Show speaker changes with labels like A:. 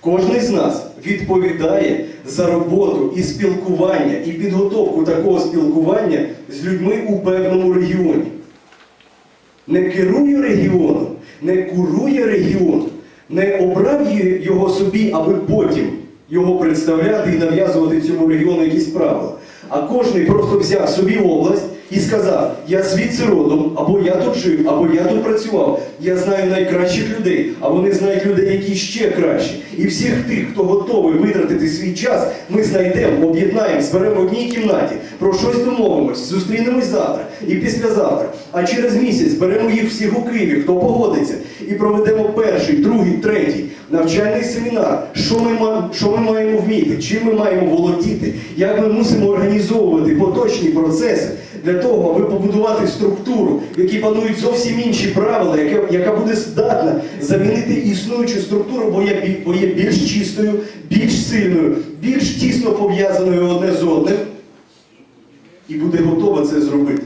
A: Кожний з нас відповідає за роботу і спілкування, і підготовку такого спілкування з людьми у певному регіоні. Не керує регіоном, не курує регіон, не обрав його собі, аби потім його представляти і нав'язувати цьому регіону якісь правила. А кожний просто взяв собі область сказав: я звідси родом, або я тут жив, або я тут працював. Я знаю найкращих людей, а вони знають людей, які ще кращі. І всіх тих, хто готовий витратити свій час, ми знайдемо, об'єднаємо, зберемо в одній кімнаті, про щось домовимось, зустрінемось завтра і післязавтра. А через місяць беремо їх всіх у Києві, хто погодиться, і проведемо перший, другий, третій навчальний семінар. Що ми, що ми маємо вміти, чим ми маємо володіти, як ми мусимо організовувати поточні процеси для того, аби побудувати структуру, в якій панують зовсім інші правила, яка, яка буде здатна замінити існуючу структуру, бо є, бо є більш чистою, більш сильною, більш тісно пов'язаною одне з одним, і буде готова це зробити.